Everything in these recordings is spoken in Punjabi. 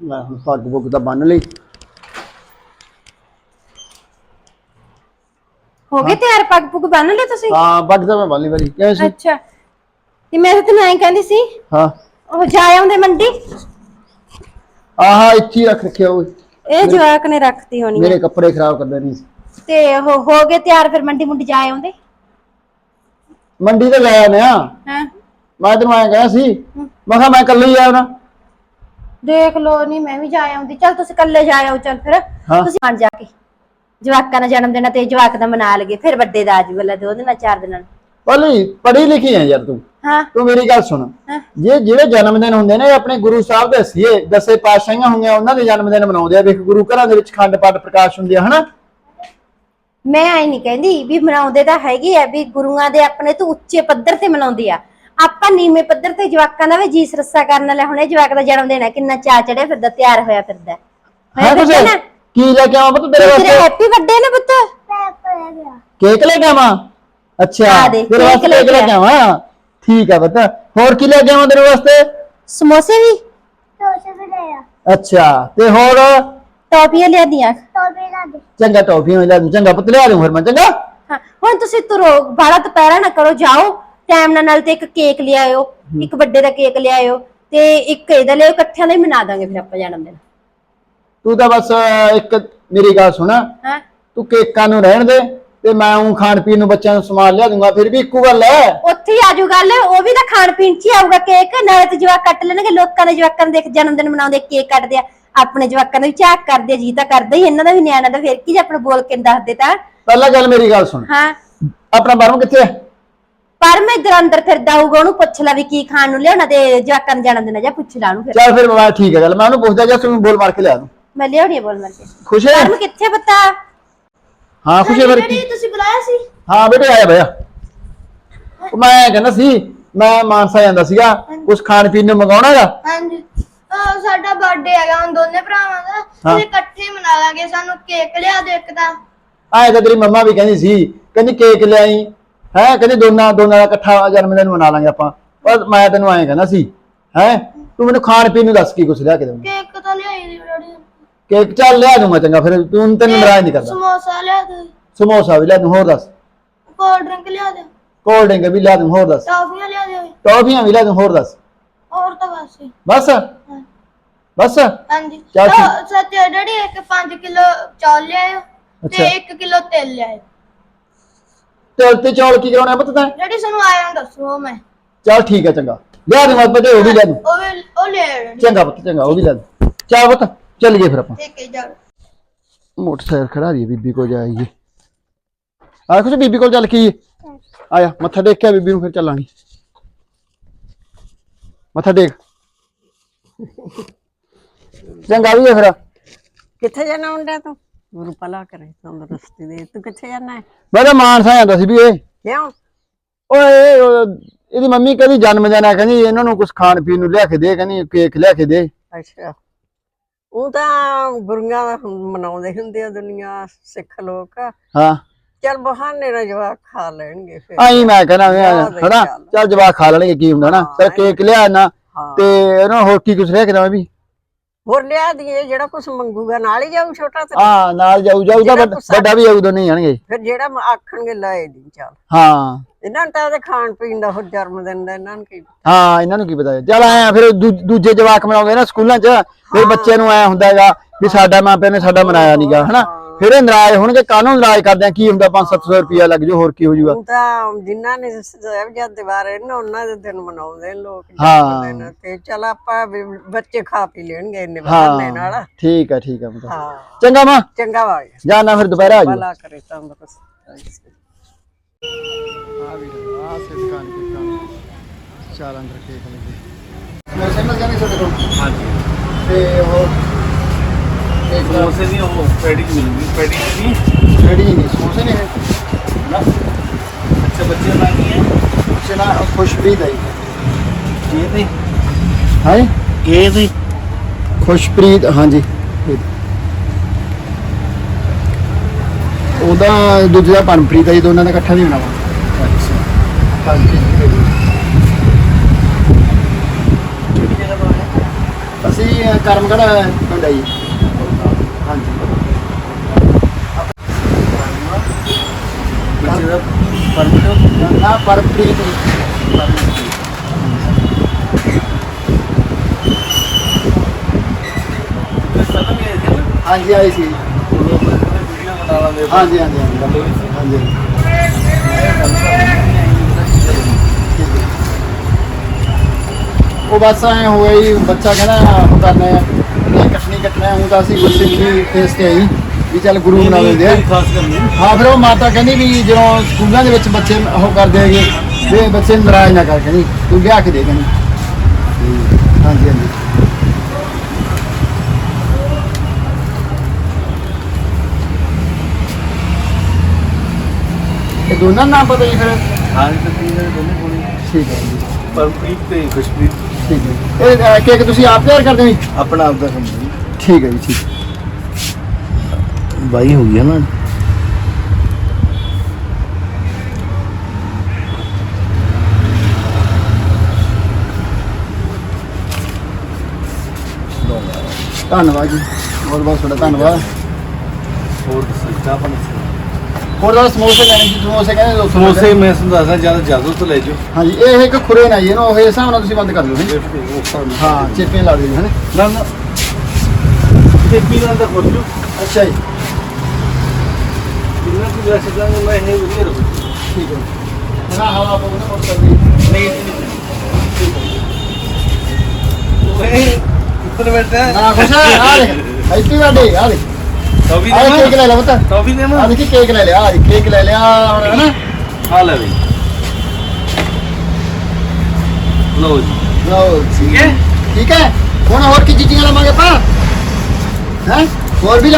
ਲੈ ਹੁਣ ਪੱਗ ਪੁੱਗ ਤਾਂ ਬੰਨ ਲਈ। ਹੋ ਗਏ ਤਿਆਰ? ਪੱਗ ਪੁੱਗ ਬੰਨ ਲਿਆ ਤੁਸੀਂ? ਹਾਂ ਪੱਗ ਤਾਂ ਮੈਂ ਬੰਨ ਲਈ ਵਾਰੀ ਕਿਵੇਂ ਸੀ? ਅੱਛਾ। ਤੇ ਮੈਂ ਤਾਂ ਤੈਨੂੰ ਐਂ ਕਹਿੰਦੀ ਸੀ ਹਾਂ। ਉਹ ਜਾ ਆਉਂਦੇ ਮੰਡੀ? ਆਹਾ ਇੱਥੇ ਹੀ ਰੱਖ ਰੱਖਿਆ ਓਏ। ਇਹ ਜਵਾਕ ਨੇ ਰੱਖਤੀ ਹੋਣੀ ਮੇਰੇ ਕੱਪੜੇ ਖਰਾਬ ਕਰਦੇ ਨਹੀਂ ਤੇ ਉਹ ਹੋ ਗਏ ਤਿਆਰ ਫਿਰ ਮੰਡੀ ਮੁੰਡੀ ਜਾ ਆਉਂਦੇ? ਮੰਡੀ ਤੇ ਲੈ ਆਨੇ ਆ। ਹਾਂ? ਮੈਂ ਤੈਨੂੰ ਐਂ ਕਹਿਆ ਸੀ ਮੈਂ ਕਿਹਾ ਮੈਂ ਇਕੱਲੇ ਹੀ ਆਉਣਾ ਦੇਖ ਲੋ ਨਹੀਂ ਮੈਂ ਵੀ ਜਾ ਆਉਂਦੀ। ਚਲ ਤੁਸੀਂ ਇਕੱਲੇ ਜਾ ਆਓ ਚਲ ਫਿਰ। ਹਾਂ। ਤੁਸੀਂ ਆਣ ਜਾ ਕੇ। ਜਵਾਕਾਂ ਦਾ ਜਨਮ ਦਿਨ ਆ ਤੇ ਜਵਾਕ ਦਾ ਮਨਾ ਲਗੇ ਫਿਰ ਵੱਡੇ ਦਾ ਆਜੂ ਵਾਲਾ ਦੋ ਦਿਨਾਂ ਚਾਰ ਦਿਨਾਂ ਨੂੰ। ਭਲੀ ਪੜ੍ਹੀ ਲਿਖੀ ਆ ਯਾਰ ਤੂੰ। ਹਾਂ। ਤੂੰ ਮੇਰੀ ਗੱਲ ਸੁਣ। ਹਾਂ। ਜੇ ਜਿਹੜੇ ਜਨਮ ਦਿਨ ਹੁੰਦੇ ਨੇ ਇਹ ਆਪਣੇ ਗੁਰੂ ਸਾਹਿਬ ਦੇ ਸੀਏ ਦਸੇ ਪਾਤਸ਼ਾਹੀਆਂ ਹੋਈਆਂ ਉਹਨਾਂ ਦੇ ਜਨਮ ਦਿਨ ਮਨਾਉਂਦੇ ਆ। ਵੇਖ ਗੁਰੂ ਘਰਾਂ ਦੇ ਵਿੱਚ ਖੰਡ ਪਾਠ ਪ੍ਰਕਾਸ਼ ਹੁੰਦੇ ਆ ਹਨਾ? ਮੈਂ ਐ ਨਹੀਂ ਕਹਿੰਦੀ ਵੀ ਮਨਾਉਂਦੇ ਤਾਂ ਹੈਗੇ ਆ ਵੀ ਗੁਰੂਆਂ ਦੇ ਆਪਣੇ ਤੋਂ ਉੱਚੇ ਪੱਧਰ ਤੇ ਮਨਾਉਂਦੇ ਆ। ਆਪਾਂ ਨੀਵੇਂ ਪੱਧਰ ਤੇ ਜਵਾਕਾਂ ਦਾ ਵੀ ਜੀਸ ਰੱਸਾ ਕਰਨ ਵਾਲਾ ਹੁਣੇ ਜਵਾਕ ਦਾ ਜਨਮ ਦਿਨ ਹੈ ਕਿੰਨਾ ਚਾਅ ਚੜਿਆ ਫਿਰਦਾ ਤਿਆਰ ਹੋਇਆ ਫਿਰਦਾ ਹੈ। ਹੋਇਆ ਕੁਛ ਫਿਰਦਾ ਨਾ? ਕੀ ਲੈ ਕੇ ਆਵਾਂ ਪੁੱਤ ਤੇਰੇ ਤੇਰੇ ਵਾਸਤੇ? ਹੈਪੀ ਬਰਥਡੇ ਨਾ ਪੁੱਤ। ਕੇਕ ਲੈ ਕੇ ਆਵਾਂ? ਅੱਛਾ ਆ ਦੇ, ਤੇਰੇ ਕੇਕ ਵਾਸਤੇ ਲੈ ਕੇਕ ਲੈ ਕੇ ਕੇ ਆਵਾਂ? ਠੀਕ ਆ ਪੁੱਤ। ਹੋਰ ਕੀ ਲੈ ਕੇ ਆਵਾਂ ਤੇਰੇ ਵਾਸਤੇ? ਸਮੋਸੇ ਵੀ। ਅੱਛਾ ਤੇ ਹੋਰ? ਟੌਪੀਆਂ ਲਿਆ ਦੀਆਂ। ਚੰਗਾ ਟੌਫੀਆਂ ਲੈ ਦੂੰ। ਚੰਗਾ ਪੁੱਤ ਲਿਆ ਦੂੰ ਫਿਰ ਮੈਂ ਚੰਗਾ? ਹਾਂ ਹੁਣ ਤੁਸੀਂ ਤੁਰੋ ਬਾਹਲਾ ਦੁਪਹਿਰਾ ਨਾ ਕਰੋ ਜਾਓ। ਟਾਈਮ ਨਾਲ ਨਾਲ ਤੇ ਇੱਕ ਕੇਕ ਲਿਆਇਓ ਇੱਕ ਵੱਡੇ ਦਾ ਕੇਕ ਲਿਆਇਓ ਤੇ ਇੱਕ ਇਹਦਾ ਲਿਆਓ ਇਕੱਠਿਆਂ ਦਾ ਹੀ ਮਨਾ ਦਾਂਗੇ ਫਿਰ ਆਪਾਂ ਜਨਮ ਦਿਨ। ਤੂੰ ਤਾਂ ਬਸ ਇੱਕ ਮੇਰੀ ਗੱਲ ਸੁਣ। ਹਾਂ। ਤੂੰ ਕੇਕਾਂ ਨੂੰ ਰਹਿਣ ਦੇ ਤੇ ਮੈਂ ਉਹ ਖਾਣ ਪੀਣ ਨੂੰ ਬੱਚਿਆਂ ਨੂੰ ਸਮਾਨ ਲਿਆ ਦੂੰਗਾ ਫਿਰ ਵੀ ਇੱਕੋ ਗੱਲ ਹੈ ਉੱਥੇ ਹੀ ਆਜੂ ਗੱਲ ਉਹ ਵੀ ਤਾਂ ਖਾਣ ਪੀਣ ਚ ਹੀ ਆਊਗਾ ਕੇਕ ਨਾਲੇ ਤੇ ਜਵਾਕ ਕੱਟ ਲੈਣਗੇ ਲੋਕਾਂ ਦੇ ਜਵਾਕਾਂ ਨੂੰ ਦੇਖ ਜਨਮ ਦਿਨ ਮਨਾਉਂਦੇ ਕੇਕ ਕੱਟਦੇ ਆ ਆਪਣੇ ਜਵਾਕਾਂ ਦਾ ਵੀ ਝਾਕ ਕਰਦੇ ਆ ਜੀ ਤਾਂ ਕਰਦਾ ਹੀ ਇਹਨਾਂ ਦਾ ਵੀ ਨਿਆਣਾ ਦਾ ਫਿਰ ਕੀ ਜੇ ਆਪਣਾ ਬੋਲ ਕੇ ਦੱਸਦੇ ਤਾਂ। ਪਹਿਲਾਂ ਗੱਲ ਮੇਰੀ ਗੱਲ ਸੁਣ। ਹਾਂ। ਆਪਣਾ ਬਾਰਮ ਕਿੱਥੇ ਹੈ ਪਰ ਮੈਂ ਇਧਰ ਅੰਦਰ ਫਿਰਦਾ ਹੋਊਗਾ ਉਹਨੂੰ ਪੁੱਛ ਲਾ ਵੀ ਕੀ ਖਾਣ ਨੂੰ ਲਿਆਉਣਾ ਤੇ ਜਵਾਕਾਂ ਨੂੰ ਦਿਨ ਆ ਜਾਂ ਪੁੱਛ ਲਾ ਉਹਨੂੰ ਫਿਰ। ਚੱਲ ਫਿਰ ਮੈਂ ਠੀਕ ਹੈ ਗੱਲ ਮੈਂ ਉਹਨੂੰ ਪੁੱਛਦਾ ਜਾਂ ਤੂੰ ਬੋਲ ਮਾਰ ਕੇ ਲਿਆ ਦੂੰ। ਮੈਂ ਲਿਆਉਣੀ ਆ ਬੋਲ ਮਰ ਕੇ। ਖੁਸ਼ ਹੈ? ਪਰ ਕਿੱਥੇ ਪਤਾ? ਹਾਂ ਖੁਸ਼ ਹੈ ਫਿਰ। ਕੀ ਤੁਸੀਂ ਬੁਲਾਇਆ ਸੀ? ਹਾਂ ਬੇਟੇ ਆਇਆ ਉਹ ਮੈਂ ਕਹਿੰਦਾ ਸੀ ਮੈਂ ਮਾਨਸਾ ਜਾਂਦਾ ਸੀਗਾ ਕੁਝ ਖਾਣ ਪੀਣ ਨੂੰ ਮੰਗਾਉਣਾ ਹੈਗਾ ਹਾਂਜੀ। ਅਹ ਸਾਡਾ ਬਰਥਡੇ ਹੈਗਾ ਹੁਣ ਦੋਨੇ ਭਰਾਵਾਂ ਦਾ। ਹਾਂ। ਅਸੀਂ ਇਕੱਠੇ ਮਨਾ ਲਾਂਗੇ ਸਾਨੂੰ ਕੇਕ ਲਿਆ ਦੇ ਇੱਕ ਤਾਂ। ਆਏ ਤਾਂ ਤੇਰੀ ਮੰਮਾ ਵੀ ਕਹਿੰਦੀ ਸੀ ਕਹਿੰਦੀ ਕੇਕ ਲਿਆਈ ਹੈ ਕਹਿੰਦੀ ਦੋਨਾਂ ਦੋਨਾਂ ਦਾ ਇਕੱਠਾ ਜਨਮ ਦਿਨ ਮਨਾ ਲਾਂਗੇ ਆਪਾਂ। ਪਰ ਮੈਂ ਤੈਨੂੰ ਐਂ ਕਹਿੰਦਾ ਸੀ ਹੈ? ਤੂੰ ਮੈਨੂੰ ਖਾਣ ਪੀਣ ਨੂੰ ਦੱਸ ਕੀ ਕੁਛ ਲਿਆ ਕੇ ਦੇਵਾਂ ਕੇਕ ਤਾਂ ਲਿਆਈ ਦੀ ਡੈਡੀ ਕੇਕ ਚੱਲ ਲਿਆ ਦੂੰਗਾ ਚੰਗਾ ਫਿਰ ਤੂੰ ਤੈਨੂੰ ਨਾਰਾਜ਼ ਨਹੀਂ ਕਰਦਾ। ਸਮੋਸਾ ਲਿਆ ਦੇ। ਸਮੋਸਾ ਵੀ ਲਿਆ ਦੂੰ ਹੋਰ ਦੱਸ। ਕੋਲਡ ਡਰਿੰਕ ਲਿਆ ਦੇ। ਕੋਲਡ ਡਰਿੰਕ ਵੀ ਲਿਆ ਦੂੰ ਹੋਰ ਦੱਸ। ਟੌਫੀਆਂ ਲਿਆ ਦੇ। ਟੌਫੀਆਂ ਵੀ ਲਿਆ ਦੂੰ ਹੋਰ ਦੱਸ। ਹੋਰ ਤਾਂ ਬਸ। ਬਸ? ਬਸ? ਹਾਂਜੀ। ਚੱਲ ਸੱਚ ਡੈਡੀ ਇੱਕ 5 ਕਿਲੋ ਚੌਲ ਲਿਆਇਓ। ਤੇ 1 ਕਿਲੋ ਤੇਲ ਲਿਆਇਓ। ਤੇ ਤੇ ਚੌਲ ਕੀ ਕਰਾਉਣਾ ਪੁੱਤ ਤੈਂ? ਡੈਡੀ ਸਾਨੂੰ ਆਇਆ ਦੱਸੋ ਮੈਂ। ਚੱਲ ਠੀਕ ਹੈ ਚੰਗਾ। ਲਿਆ ਦੂੰ ਮੈਂ ਪਤੇ ਉਹ ਵੀ ਲਿਆ ਦੂੰ ਉਹ ਵੀ ਉਹ ਲੈ ਡੈਡੀ ਚੰਗਾ ਪੁੱਤ ਚੰਗਾ ਉਹ ਵੀ ਲੈ ਦੂੰ ਚੱਲ ਪੁੱਤ ਚੱਲ ਗਏ ਫਿਰ ਆਪਾਂ। ਠੀਕ ਹੈ ਜਾ ਮੋਟਰਸਾਈਕਲ ਖੜਾ ਰਹੀ ਬੀਬੀ ਕੋਲ ਜਾਈਏ ਆ ਕੁਛ ਬੀਬੀ ਕੋਲ ਚੱਲ ਕੀ ਆਇਆ ਮੱਥਾ ਟੇਕ ਕੇ ਆ ਬੀਬੀ ਨੂੰ ਫਿਰ ਚੱਲਾਂਗੇ। ਮੱਥਾ ਟੇਕ। ਚੰਗਾ ਵੀ ਫਿਰ। ਕਿੱਥੇ ਜਾਣਾ ਮੁੰਡਿਆ ਤੂੰ? ਗੁਰੂ ਭਲਾ ਕਰੇ ਤੰਦਰੁਸਤੀ ਦੇ ਤੂੰ ਕਿੱਥੇ ਜਾਣਾ ਹੈ? ਮੈਂ ਤਾਂ ਮਾਨਸਾ ਜਾਂਦਾ ਸੀ ਵੀ ਇਹ। ਕਿਉਂ? ਓਏ ਇਹਦੀ ਮੰਮੀ ਕਹਿੰਦੀ ਜਨਮ ਦਿਨ ਆ ਕਹਿੰਦੀ ਇਹਨਾਂ ਨੂੰ ਕੁਝ ਖਾਣ ਪੀਣ ਨੂੰ ਲਿਆ ਕੇ ਦੇ ਕਹਿੰਦੀ ਕੇਕ ਲਿਆ ਕੇ ਦੇ। ਅੱਛਾ। ਉਹ ਤਾਂ ਗੁਰੂਆਂ ਦਾ ਹੁਣ ਮਨਾਉਂਦੇ ਹੁੰਦੇ ਆ ਦੁਨੀਆ ਸਿੱਖ ਲੋਕ। ਹਾਂ। ਚਲ ਬਹਾਨੇ ਨਾਲ ਜਵਾਕ ਖਾ ਲੈਣਗੇ ਫਿਰ। ਆਈ ਮੈਂ ਕਹਿੰਦਾ ਹਨਾ ਚੱਲ। ਜਵਾਕ ਖਾ ਲੈਣਗੇ ਕੀ ਹੁੰਦਾ ਨਾ ਚਲ ਕੇਕ ਲਿਆ ਨਾ ਤੇ ਇਹਨਾਂ ਹੋਰ ਕੀ ਕੁਛ ਲਿਆ ਕੇ ਦੇਵਾਂ ਵੀ? ਹੋਰ ਲਿਆ ਦੀਏ ਜਿਹੜਾ ਕੁਝ ਮੰਗੂਗਾ ਨਾਲ ਹੀ ਜਾਊ ਛੋਟਾ ਤੇ ਹਾਂ ਨਾਲ ਜਾਊ ਜਾਊ ਤਾਂ ਵੱਡ- ਵੀ ਆਊ ਦੋਨੇ ਹੀ ਆਣਗੇ ਫਿਰ ਜਿਹੜਾ ਮ- ਆਖਣਗੇ ਲਾਏ ਦੀ ਚੱਲ। ਹਾਂ। ਇਹਨਾਂ ਨੂੰ ਤਾਂ ਉਹਦੇ ਖਾਣ ਪੀਣ ਦਾ ਹੋਰ ਜਨਮ ਦਿਨ ਦਾ ਇਹਨਾਂ ਨੂੰ ਕੀ ਹਾਂ ਇਹਨਾਂ ਨੂੰ ਕੀ ਪਤਾ। ਚੱਲ ਆਇਆ ਫਿਰ ਦੂ- ਦੂਜੇ ਜਵਾਕ ਮਨਾਉਂਦੇ ਨਾ ਸਕੂਲਾਂ 'ਚ ਫਿਰ ਬੱਚੇ ਨੂੰ ਐ ਹੁੰਦਾ ਹੈਗਾ ਵੀ ਸਾਡਾ ਮਾਪਿਆਂ ਨੇ ਸਾਡਾ ਮਨਾਇਆ ਨਹੀਂਗਾ ਹਨਾ? ਫਿਰ ਇਹ ਨਾਰਾਜ਼ ਹੋਣਗੇ ਕਾਹਨੂੰ ਨਾਰਾਜ਼ ਕਰਦੇ ਆ ਕੀ ਹੁੰਦਾ 5-700 ਰੁਪਿਆ ਲੱਗ ਜਾਊ ਹੋਰ ਕੀ ਹੋ ਜਾਊਗਾ। ਹੁਣ ਤਾਂ ਜਿਨ੍ਹਾਂ ਨੇ ਸਾਹਿਬਜ਼ਾਦੇ ਦੇ ਬਾਰੇ ਨਾ ਉਹਨਾਂ ਦੇ ਦਿਨ ਮਨਾਉਂਦੇ ਨੇ ਲੋਕ ਹਾਂ। ਜਨਮ ਦਿਨ। ਤੇ ਚਲ ਆਪਾਂ ਵੀ ਬੱਚੇ ਖਾ ਪੀ ਲੈਣਗੇ ਇੰਨੇ ਬਹਾਨੇ ਨਾਲ। ਹਾਂ ਠੀਕ ਹੈ ਠੀਕ ਹੈ ਪੁੱਤ। ਹਾਂ। ਚੰਗਾ ਮਾਂ। ਚੰਗਾ ਵਾ ਜਾਣਾ ਫਿਰ ਦੁਪਹਿਰ ਆ ਜਾਊ ਭਲਾ ਕਰੇ ਤੰਦਰੁਸਤ। ਆ ਵੀ ਆ ਸੇ ਦੁਕਾਨ ਕੇ ਕੰਮ ਚਾਰ ਅੰਦਰ ਕੇਕ ਲੱਗੇ। ਮੈਂ ਸਮਝ ਜਾਣੀ ਤੁਹਾਡੇ ਕੋਲ? ਹਾਂਜੀ। ਤੇ ਹੋਰ? ਸਮੋਸੇ ਦੀ ਉਹ ਪੈਡਿੰਗ ਮਿਲੂਗੀ ਪੈਡਿੰਗ ਦੀ ਰੈਡੀ ਨਹੀਂ ਸਮੋਸੇ ਨੇ ਨਾ। ਅੱਛਾ ਬੱਚੇ ਦਾ ਕੀ ਹੈ? ਚਨਾ ਖੁਸ਼ਪ੍ਰੀਤ ਹੈ ਇਹ ਤੇ? ਹਾਂ? ਇਹ ਤੇ? ਖੁਸ਼ਪ੍ਰੀਤ ਹਾਂਜੀ। ਉਹਦਾ ਦੂਜੇ ਦਾ ਪਨਪ੍ਰੀਤ ਹੈ ਜੀ ਦੋਨਾਂ ਦਾ ਇਕੱਠਾ ਨਹੀਂ ਬਣਾਵਾ ਅੱਛਾ। ਅਸੀਂ ਕਰਮਗੜ ਪਿੰਡ ਹੈ ਜੀ ਹਾਂਜੀ ਬੱਚੇ ਦਾ ਪਰਮਿਟ ਨਾ ਪਰਪ੍ਰੀਤ ਜੀ। ਪਹਿਲਾਂ ਵੀ ਆਏ ਸੀ ਨਾ ਹਾਂਜੀ ਆਈ ਸੀ ਉਦੋਂ ਆਪਣੇ ਵੀਡੀਓ ਬਣਾ ਲਾਂਗੇ ਹਾਂਜੀ ਹਾਂਜੀ ਹਾਂਜੀ ਗੱਲ ਹੋਈ ਸੀ ਹਾਂਜੀ ਉਹ ਬਸ ਐ ਹੋ ਗਿਆ ਜੀ ਬੱਚਾ ਕਹਿੰਦਾ ਹੁਣ ਕਰਨਾ ਹੈ ਇਹ ਕੱਟਣੀ ਕੱਟਣਾ ਹੁਣ ਤਾਂ ਅਸੀਂ ਗੁੱਸੇ ਦੀ ਫੇਸ ਤੇ ਆਈ ਵੀ ਚੱਲ ਗੁਰੂ ਬਣਾ ਲੈਂਦੇ ਆ। ਖਾਸ ਹਾਂ ਫਿਰ ਉਹ ਮਾਤਾ ਕਹਿੰਦੀ ਵੀ ਜਦੋਂ ਸਕੂਲਾਂ ਦੇ ਵਿੱਚ ਬੱਚੇ ਉਹ ਕਰਦੇ ਹੈਗੇ ਵੀ ਬੱਚੇ ਨੂੰ ਨਾਰਾਜ਼ ਨਾ ਕਰ ਕਹਿੰਦੀ ਤੂੰ ਲਿਆ ਕੇ ਦੇ ਕਹਿੰਦੀ। ਤੇ ਹਾਂਜੀ ਹਾਂਜੀ। ਇਹ ਦੋਨਾਂ ਨਾਮ ਪਤਾ ਜੀ ਫਿਰ? ਹਾਂ ਜੀ ਹੈ ਦੋਨੇ ਕੋਣੀ ਠੀਕ ਹੈ ਜੀ। ਪਰਮਪ੍ਰੀਤ ਤੇ ਖੁਸ਼ਪ੍ਰੀਤ। ਠੀਕ ਹੈ ਇਹ ਕੇਕ ਤੁਸੀਂ ਆਪ ਤਿਆਰ ਕਰਦੇ ਹੋ ਜੀ? ਆਪਣਾ ਆਪ ਦਾ ਕੰਮ ਜੀ। ਠੀਕ ਹੈ ਜੀ ਠੀਕ। ਬਾਈ ਹੋ ਗਿਆ ਨਾ। ਧੰਨਵਾਦ ਜੀ। ਬਹੁਤ ਬਹੁਤ ਤੁਹਾਡਾ ਧੰਨਵਾਦ। ਹੋਰ ਦੱਸੋ ਚਾਹ ਪਾਣੀ ਹੋਰ ਦਾ ਸਮੋਸੇ ਲੈਣੇ ਸੀ ਸਮੋਸੇ ਕਹਿੰਦੇ ਦੋ ਸਮੋਸੇ ਮੈਂ ਦੱਸਦਾ ਜ਼ਿਆਦਾ ਜ਼ਿਆਦਾ ਤੋਂ ਲੈ ਜਾਓ। ਹਾਂਜੀ ਇਹ ਇੱਕ ਖੁਰੇ ਨਾ ਜੀ ਇਹਨੂੰ ਉਹ ਹਿਸਾਬ ਨਾਲ ਤੁਸੀਂ ਬੰਦ ਕਰ ਲਓ ਹੈਂ। ਨਾਲ। ਹਾਂ ਚੇਪੇ ਲਾ ਦਿਓ ਹਨ ਨਾ। ਨਾ ਤੇ ਪੀਣਾ ਦਾ ਖੋਜੋ ਅੱਛਾ ਜੀ। ਕਿੰਨਾ ਕੁ ਵੈਸੇ ਤਾਂ ਮੈਂ ਇਹ ਵਧੀਆ ਰਹੂ ਠੀਕ ਹੈ ਨਾ ਹਵਾ ਪਾਉਣਾ ਮੋਟਰ ਦੀ ਨਹੀਂ ਓਏ ਉੱਪਰ ਬੈਠਾ ਨਾ ਖੁਸ਼ ਆ ਆ ਦੇਖ ਇੱਥੇ ਵਾਡੇ ਆ ਦੇਖ ਟੌਫੀ ਆ ਕੇਕ ਦੇ ਲੈ ਲੈ ਪੁੱਤ ਟੌਫੀ ਦੇ ਆ ਦੇਖੀ ਕੇਕ ਲੈ ਲਿਆ ਆ ਦੇਖ, ਕੇਕ ਲੈ ਲਿਆ ਹੁਣ ਹੈ ਨਾ ਆ ਲੈ ਬਈ ਲਓ ਜੀ ਲਓ ਜੀ ਠੀਕ ਹੈ? ਠੀਕ ਹੈ ਹੁਣ ਹੋਰ ਕੀ ਚੀਜ਼ਾਂ ਲਵਾਂਗੇ ਆਪਾਂ ਹੈ ਹੋਰ ਵੀ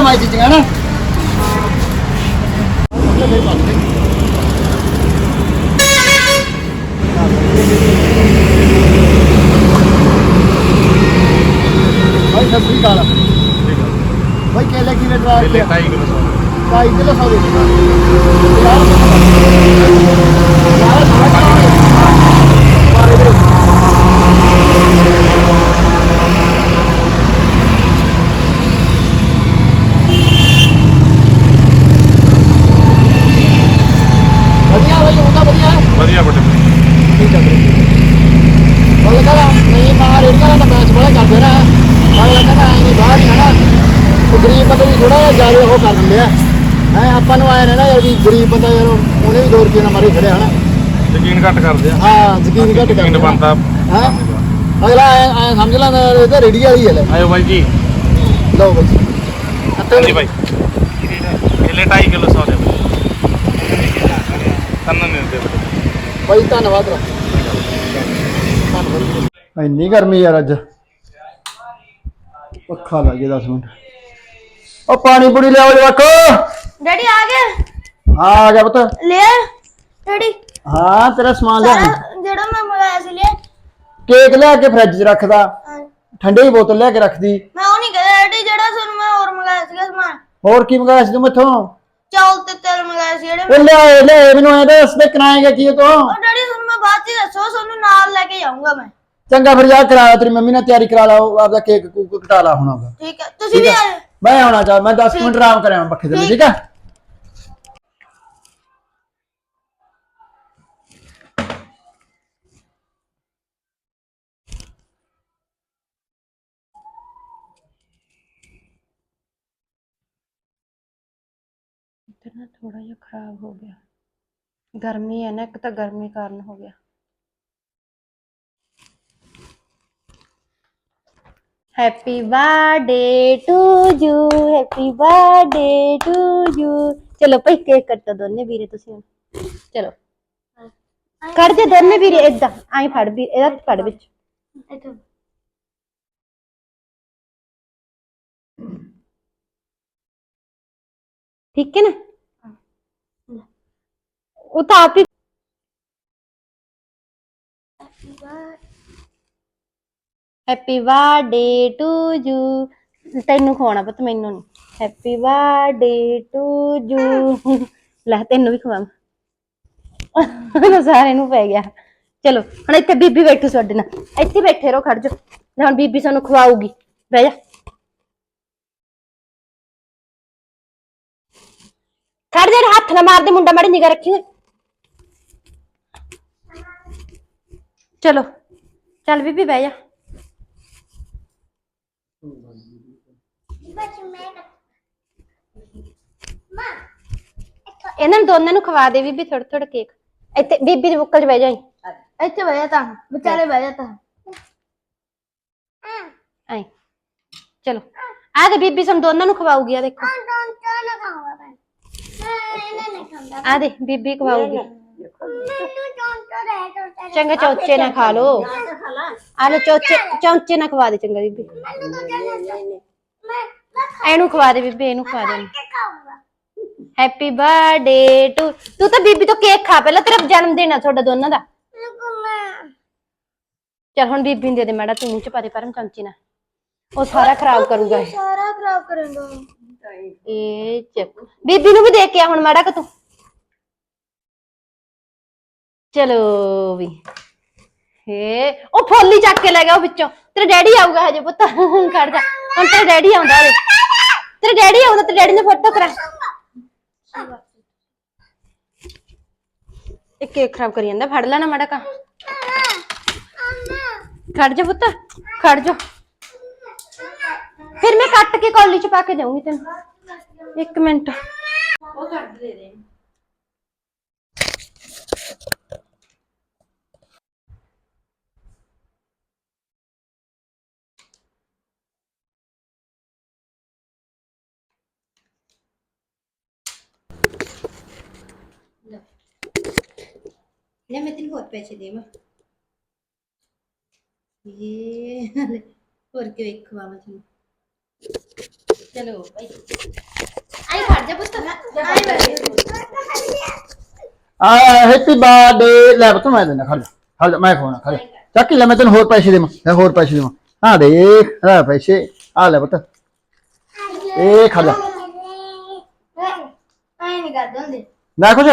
ਲਵਾਈ ਚੀਜ਼ਾਂ ਨਾ ਭਾਈ ਸਤਿ ਸ੍ਰੀ ਅਕਾਲ। ਭਾਈ ਕੇਲੇ ਕੀ ਰੇਟ ਆ ਰਿਹਾ ਸੌ। ਢਾਈ ਕਿਲੋ ਸੌ ਦੇ ਦੇ ਯਾਰ ਵਧੀਆ ਭਾਈ ਉਹ ਤਾਂ ਹੈ ਵਧੀਆ ਬਟੇ ਠੀਕ ਹੈ ਉਹ ਕਹਿੰਦਾ ਨਹੀਂ ਬਾਹਰ ਇਹਨਾਂ ਦਾ ਮੈਚ ਬੜਾ ਕਰਦੇ ਨਾ ਕਹਿੰਦਾ ਐ ਨਹੀਂ ਬਾਹਰ ਜਾਣਾ ਉਹ ਗਰੀਬ ਬੰਦੇ ਵੀ ਥੋੜਾ ਜਿਹਾ ਜ਼ਿਆਦਾ ਉਹ ਕਰ ਦਿੰਦੇ ਆ ਹੈ ਆਪਾਂ ਨੂੰ ਆਇਆ ਨਾ ਯਾਰ ਵੀ ਗਰੀਬ ਬੰਦਾ ਯਾਰ ਉਹਨੇ ਵੀ ਦੋ ਰੁਪਏ ਨਾਲ ਮਾਰੇ ਖੜਿਆ ਹਨਾ ਯਕੀਨ ਘੱਟ ਕਰਦੇ ਆ ਹਾਂ ਯਕੀਨ ਘੱਟ ਕਰ ਬਣਦਾ ਹੈ ਅਗਲਾ ਐ ਸਮਝ ਲੈਂਦਾ ਇਹ ਤਾਂ ਰੇੜੀ ਵਾਲੀ ਹੈ ਲੈ ਆਇਓ ਬਾਈ ਜੀ ਲਓ ਬਈ ਹਾਂਜੀ ਬਾਈ ਕੇਲੇ 2.5 ਕਿਲੋ ਸੌ ਦੇ ਕੰਨ ਨਹੀਂ ਦੇ ਭਾਈ ਧੰਨਵਾਦ ਰਾ ਧੰਨਵਾਦ ਇੰਨੀ ਗਰਮੀ ਯਾਰ ਅੱਜ। ਪੱਖਾ ਲਾ ਜੇ 10 ਮਿੰਟ। ਉਹ ਪਾਣੀ ਪੂਣੀ ਲਿਆਓ ਜਵਾਕੋ ਡੈਡੀ ਆ ਗਏ ਹਾਂ ਆ ਗਿਆ ਪੁੱਤ। ਲੈ ਡੈਡੀ। ਹਾਂ ਤੇਰਾ ਸਮਾਨ ਲਿਆ ਜਿਹੜਾ ਮੈਂ ਮੰਗਾਇਆ ਸੀ ਲੈ ਕੇਕ ਲਿਆ ਕੇ ਫ੍ਰਿਜ 'ਚ ਰੱਖਦਾ। ਠੰਡੇ ਦੀ ਬੋਤਲ ਲਿਆ ਕੇ ਰੱਖਦੀ। ਮੈਂ ਉਹ ਨਹੀਂ ਕਹਿੰਦਾ ਡੈਡੀ ਜਿਹੜਾ ਤੁਹਾਨੂੰ ਮੈਂ ਹੋਰ ਮੰਗਾਇਆ ਸੀਗਾ ਸਮਾਨ। ਹੋਰ ਕੀ ਮੰਗਾਇਆ ਸੀ ਤੂੰ ਮੈਥੋਂ? ਚੌਲ ਤੇ ਤੇਲ ਮੰਗਾਇਆ ਸੀ ਜਿਹੜੇ ਉਹ ਲਿਆ ਲੈ ਮੈਨੂੰ ਐ ਦੱਸ ਦੇ ਕਰਾਏਗਾ ਕੀ ਤੂੰ। ਉਹ ਡੈਡੀ ਤੁਹਾਨੂੰ ਮੈਂ ਬਾਅਦ ਚ ਦੱਸੋ ਤੁਹਾਨੂੰ ਨਾਲ ਲੈ ਕੇ ਜਾਊਂਗਾ ਮੈਂ। ਚੰਗਾ ਫਿਰ ਜਾ ਕਰਾ ਤੇਰੀ ਮੰਮੀ ਨਾਲ ਤਿਆਰੀ ਕਰਾ ਲਾ ਆਪਦਾ ਕੇਕ ਕੂਕ ਕਟਾ ਲਾ ਹੁਣ ਆਪਦਾ। ਠੀਕ ਹੈ ਤੁਸੀਂ ਵੀ ਆ। ਜਾਓ। ਮੈਂ ਆਉਣਾ ਚਾਹ ਮੈਂ 10 ਮਿੰਟ ਆਰਾਮ ਕਰਿਆ ਪੱਖੇ ਤੇ ਠੀਕ ਆ? ਇੱਧਰ ਨਾ ਥੋੜਾ ਜਿਹਾ ਖਰਾਬ ਹੋ ਗਿਆ। ਗਰਮੀ ਹੈ ਨਾ ਇੱਕ ਤਾਂ ਗਰਮੀ ਕਾਰਨ ਹੋ ਗਿਆ। Happy birthday to you happy birthday to you ਚਲੋ ਭਾਈ ਕੇਕ ਕੱਟੋ ਦੋਨੇ ਵੀਰੇ ਤੁਸੀਂ ਹੁਣ। ਚਲੋ। ਕੱਢ ਦੇ ਦੋਨੇ ਵੀਰੇ ਏਦਾਂ ਆਈ ਫੜ ਵੀ ਇਹਦਾ ਫੜ ਵਿੱਚ। ਇੱਥੇ। ਠੀਕ ਹੈ ਨਾ? ਉਹ ਤਾਂ ਆਪ ਹੀ ਹੈਪੀ ਬਰਥਡੇ ਟੂ ਯੂ ਤੈਨੂੰ ਖਵਾਉਣਾ ਪੁੱਤ ਮੈਨੂੰ ਨਹੀਂ ਹੈਪੀ ਬਰਥਡੇ ਟੂ ਯੂ ਲੈ ਤੈਨੂੰ ਵੀ ਖਵਾਵਾਂ। ਸਾਰੇ ਨੂੰ ਪੈ ਗਿਆ। ਚਲੋ, ਹੁਣ ਇੱਥੇ ਬੀਬੀ ਬੈਠੂ ਸਾਡੇ ਨਾਲ। ਇੱਥੇ ਬੈਠੇ ਰਹੋ, ਖੜ ਜਾਓ। ਲੈ ਹੁਣ ਬੀਬੀ ਸਾਨੂੰ ਖਵਾਊਗੀ। ਬਹਿ ਜਾ। ਖੜ ਜਾ ਹੱਥ ਨਾ ਮਾਰਦੇ ਮੁੰਡਾ ਮਾੜੀ ਨਿਗਾ ਰੱਖੀ ਚਲੋ ਚੱਲ ਬੀਬੀ ਬਹਿ ਜਾ। ਇਹਨਾਂ ਨੂੰ ਦੋਨਾਂ ਨੂੰ ਖਵਾ ਦੇ ਬੀਬੀ ਥੋੜਾ ਥੋੜਾ ਕੇਕ ਇੱਥੇ ਬੀਬੀ ਦੀ ਬੁੱਕਲ 'ਚ ਬਹਿ ਜਾਈ। ਇੱਥੇ ਬਹਿ ਜਾਤਾ ਵਿਚਾਰੇ ਬਹਿ ਜਾਤਾ ਆਏ ਚਲੋ। ਆ ਦੇ ਬੀਬੀ ਸਾਨੂੰ ਦੋਨਾਂ ਨੂੰ ਖਵਾਉਗੀ ਆ ਦੇਖੋ। ਆ ਦੇ ਬੀਬੀ ਖਵਾਉਗੀ ਚੰਗਾ ਚੌਚੇ ਨਾ ਖਾ ਲੋ। ਆ ਲੈ ਚੌਚੇ ਚੌਂਚੇ ਨਾ ਖਵਾ ਦੇ ਚੰਗਾ ਬੀਬੀ। ਇਹਨੂੰ ਖਵਾ ਦੇ ਬੀਬੀ ਇਹਨੂੰ ਖਵਾ ਦੇ। ਹੈਪੀ ਬਰਥਡੇ ਟੂ ਤੂੰ ਤਾਂ ਬੀਬੀ ਤੋਂ ਕੇਕ ਖਾ ਪਹਿਲਾਂ ਤੇਰਾ ਜਨਮ ਦਿਨ ਆ ਤੁਹਾਡਾ ਦੋਨਾਂ ਦਾ। ਚਲ ਹੁਣ ਬੀਬੀ ਨੂੰ ਦੇ ਦੇ ਮੈਡਾ ਤੂੰ ਮੂੰਹ ਚ ਪਾ ਦੇ ਪਰਮ ਚਮਚੀ ਨਾ ਉਹ ਸਾਰਾ ਖਰਾਬ ਕਰੂਗਾ ਇਹ। ਸਾਰਾ ਖਰਾਬ ਕਰੇਗਾ। ਇਹ ਚੱਕ। ਬੀਬੀ ਨੂੰ ਵੀ ਦੇ ਕੇ ਆ ਹੁਣ ਮਾੜਾ ਕਿ ਤੂੰ। ਚਲੋ ਵੀ। ਹੇ, ਉਹ ਫੋਲੀ ਚੱਕ ਕੇ ਲੈ ਗਿਆ ਉਹ ਵਿੱਚੋਂ। ਤੇਰਾ ਡੈਡੀ ਆਊਗਾ ਹਜੇ ਪੁੱਤ। ਖੜ ਜਾ। ਹੁਣ ਤੇਰਾ ਡੈਡੀ ਆਉਂਦਾ ਹਜੇ। ਤੇਰਾ ਡੈਡੀ ਆਉਂਦਾ ਤੇ ਡੈਡੀ ਨੇ ਫੋਟੋ ਕਰਾ। ਇਹ ਕੇਕ ਖਰਾਬ ਕਰੀ ਜਾਂਦਾ। ਫੜ ਲੈਣਾ ਮਾੜਾ ਕਾ। ਖੜ ਜਾ ਪੁੱਤ। ਖੜ ਜਾ। ਫਿਰ ਮੈਂ ਕੱਟ ਕੇ ਕੌਲੀ ਚ ਪਾ ਕੇ ਜਾਊਂਗੀ ਤੈਨੂੰ। ਇੱਕ ਮਿੰਟ। ਉਹ ਕੱਟ ਦੇ ਦੇ। ਲੈ ਮੈਂ ਤੈਨੂੰ ਹੋਰ ਪੈਸੇ ਦੇਵਾਂ। ਇਹ ਹੋਰ ਕਿਉਂ ਇੱਕ ਖਵਾਵਾਂ ਤੈਨੂੰ? ਚਲੋ ਭਾਈ। ਆਈ ਫੜ ਜਾ ਪੁੱਤ। ਆਈ ਬੈਠ। ਆ ਹੈਪੀ ਬਰਥਡੇ ਲੈ ਬਤ ਮੈਂ ਦੇਣਾ ਖੜ ਖੜ ਮੈਂ ਖਵਾਉਣਾ ਖੜ ਚੱਕ ਲੈ ਮੈਂ ਤੈਨੂੰ ਹੋਰ ਪੈਸੇ ਦੇਵਾਂ ਲੈ ਹੋਰ ਪੈਸੇ ਦੇਵਾਂ। ਆ ਦੇਖ ਆ ਪੈਸੇ ਆ ਲੈ ਬਤ ਇਹ ਖੜ ਜਾ। ਆਏ ਨਹੀਂ ਕਰਦੇ ਹੁੰਦੇ। ਨਾ ਕੁਛ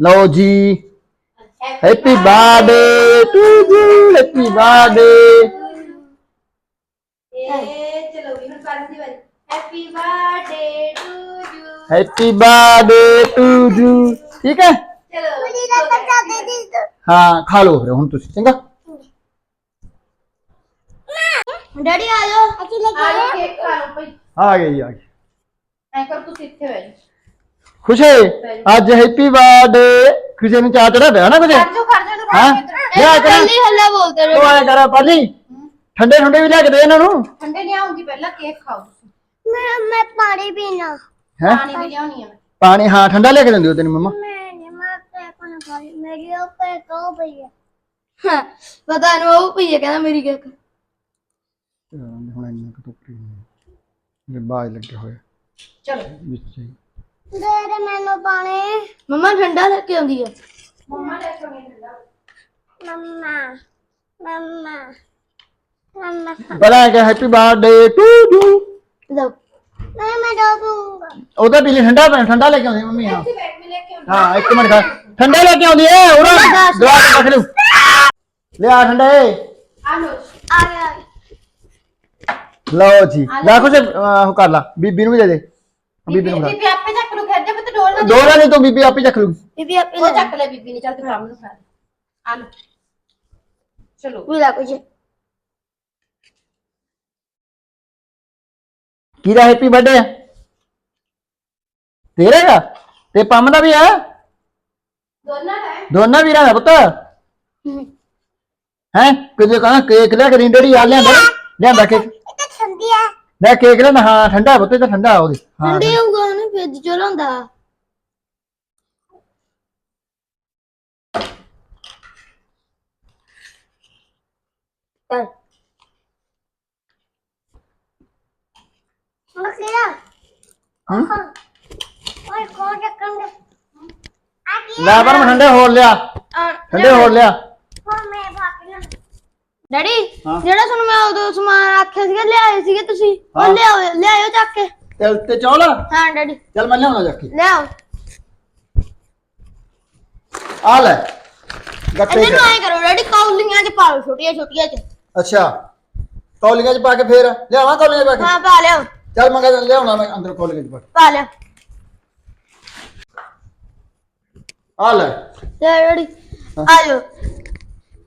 ਲਓ ਜੀ happy birthday to you happy birthday ਇਹ ਚਲੋ ਵੀ ਹੁਣ ਕਰਨ ਦੀ ਵਾਰੀ happy birthday to you happy birthday to you ਠੀਕ ਹੈ ਚਲੋ ਕੁੜੀ ਦਾ ਕੱਟਾ ਦੇ ਦੇ ਹਾਂ ਖਾ ਲਓ ਫਿਰ ਕਿਸੇ ਨੂੰ ਚਾਹ ਚੜਾ ਨਾ ਖੜ ਜਾਓ ਨੂੰ ਹਾਂ? ਲਿਆ ਕਰ। ਪਹਿਲੇ ਹੱਲਾ ਬੋਲਦੇ ਰਹੇ ਤੂੰ ਐ ਕਰ ਪਾਲੀ। ਠੰਡੇ ਠੰਡੇ ਵੀ ਲਿਆ ਕੇ ਦੇ ਇਹਨਾਂ ਨੂੰ। ਠੰਡੇ ਲਿਆਉਂਗੀ ਪਹਿਲਾਂ ਕੇਕ ਖਾਓ ਤੁਸੀਂ। ਮੈਂ ਮੈਂ ਪਾਣੀ ਪੀਣਾ। ਹੈ? ਪਾਣੀ ਵੀ ਲਿਆਉਣੀ ਆ। ਮੈਂ ਪਾਣੀ ਹਾਂ ਠੰਡਾ ਲਿਆ ਕੇ ਦਿੰਦੀ ਹੋ ਤੈਨੂੰ ਮੰਮਾ। ਮੈਂ ਨਹੀਂ ਮੈਂ ਤੇ ਕੋਣ ਖਾਈ ਮੇਰੀ ਉਹ ਪੇ ਕੋ ਪਈ ਹੈ ਪਤਾ ਨਹੀਂ ਉਹ ਪਈ ਹੈ ਕਹਿੰਦਾ ਮੇਰੀ ਕੇਕ। ਹੁਣ ਇੰਨਾ ਕੁ ਟੋਕਰੀ ਇਹ ਬਾਜ ਲੱਗੇ ਹੋਏ ਚਲੋ। ਵਿੱਚ ਹੀ। ਦੇ ਦੇ ਮੈਨੂੰ ਪਾਣੀ ਮੰਮਾ ਠੰਡਾ ਲੈ ਕੇ ਆਉਂਦੀ ਹੈ ਮੰਮਾ ਲੈ ਕੇ ਆਉਣੀ ਠੰਡਾ। ਮੰਮਾ ਮੰਮਾ ਮੰਮਾ। ਪਹਿਲਾਂ ਕਿ ਹੈਪੀ ਬਰਥਡੇ ਟੂ ਯੂ ਲਓ। ਨਹੀਂ ਮੈਂ ਦੋ ਦੂੰਗਾ ਉਹਦਾ ਪੀਲੀ ਠੰਡਾ ਪੈ- ਠੰਡਾ ਲੈ ਕੇ ਆਉਂਦੀ ਮੰਮੀ ਹਾਂ। ਲੈ ਹਾਂ ਇੱਕ ਮਿੰਟ ਖਾ। ਠੰਡਾ ਲੈ ਕੇ ਆਉਂਦੀ ਏ ਉਹਨਾਂ ਗਲਾਸ ਰੱਖ ਲਓ ਲਿਆ ਠੰਡਾ। ਏ ਆ ਲਓ ਆ ਗਿਆ। ਲਓ ਜੀ। ਲੈ ਕੁਝ ਉਹ ਕਰ ਲਾ। ਬੀਬੀ ਨੂੰ ਵੀ ਦੇ ਦੇ। ਬੀਬੀ ਨੂੰ ਖਾ ਬੀਬੀ ਆਪੇ ਚੱਕ ਲੂ ਖੜ ਜਾ ਪੁੱਤ ਡੋਲ ਨਾ ਦੋ ਵਾਲੇ ਤੋਂ ਬੀਬੀ ਆਪੇ ਚੱਕ ਲੂ ਬੀਬੀ ਆਪੇ ਉਹ ਚੱਕ ਲੈ ਬੀਬੀ ਨੇ ਚੱਲ ਤੂੰ ਕੰਮ ਨੂੰ ਖਾ ਆ ਲਓ ਚਲੋ ਵੀ ਲਾ ਕੁਝ ਕਿਹਦਾ ਹੈਪੀ ਬਰਥਡੇ ਤੇਰਾ ਦਾ ਤੇ ਪੰਮ ਦਾ ਵੀ ਆ ਦੋਨਾਂ ਦਾ ਹੈ। ਦੋਨਾਂ ਵੀਰਾਂ ਦਾ ਪੁੱਤ ਹੈ ਕਿਤੇ ਕਹਣਾ ਕੇਕ ਲੈ ਕੇ ਰਿੰਡੜੀ ਆ ਲਿਆਂਦਾ ਲਿਆਂਦਾ ਕੇਕ ਇਹ ਤਾਂ ਠੰਡੀ ਹੈ ਲੈ ਕੇਕ ਲੈ ਹਾਂ ਠੰਡਾ ਇਹ ਤਾਂ ਠੰਡਾ ਉਹਦੇ। ਹਾਂ ਠੰਡੀ ਹੋਊਗਾ ਨਾ ਫ੍ਰਿਜ ਚ ਲਾਉਂਦਾ ਮਖਿਆ ਹਮ? ਓਏ ਕੌਣ ਚੱਕਣ ਦੇ ਆ ਕੀ ਲੈ ਪਰ ਮੈਂ ਠੰਡੇ ਹੋਰ ਲਿਆ। ਠੰਡੇ ਹੋਰ ਲਿਆ। ਡੈਡੀ ਹਾਂ। ਜਿਹੜਾ ਤੁਹਾਨੂੰ ਮੈਂ ਉਦੋਂ ਸਮਾਨ ਆਖਿਆ ਸੀਗਾ ਲਿਆਏ ਸੀਗੇ ਤੁਸੀਂ? ਹਾਂ। ਉਹ ਲਿਆਓ ਲਿਆਇਓ ਚੱਕ ਕੇ। ਤੇ ਤੇ ਚੌਲ? ਹਾਂ ਡੈਡੀ। ਚੱਲ ਮੈਂ ਲਿਆਉਣਾ ਜਾ ਕੇ। ਲਿਆਓ। ਆ ਲੈ। ਗੱਟੇ ਇਹਨਾਂ ਨੂੰ ਐ ਕਰੋ ਡੈਡੀ ਕੌਲੀਆਂ ਚ ਪਾ ਲਓ ਛੋਟੀਆਂ ਛੋਟੀਆਂ ਚ। ਅੱਛਾ। ਕੌਲੀਆਂ 'ਚ ਪਾ ਕੇ ਫੇਰ? ਲਿਆਵਾਂ ਕੌਲੀਆਂ 'ਚ ਪਾ ਕੇ? ਹਾਂ ਪਾ ਲਿਓ ਚੱਲ ਮੈਂ ਕਹਿੰਦਾ ਲਿਆਉਣਾ ਮੈਂ ਅੰਦਰ ਕੌਲੀਆਂ 'ਚ ਪਾ ਕੇ। ਪਾ ਲਿਓ ਆ ਲੈ। ਤੇ ਰੈਡੀ ਆਜੋ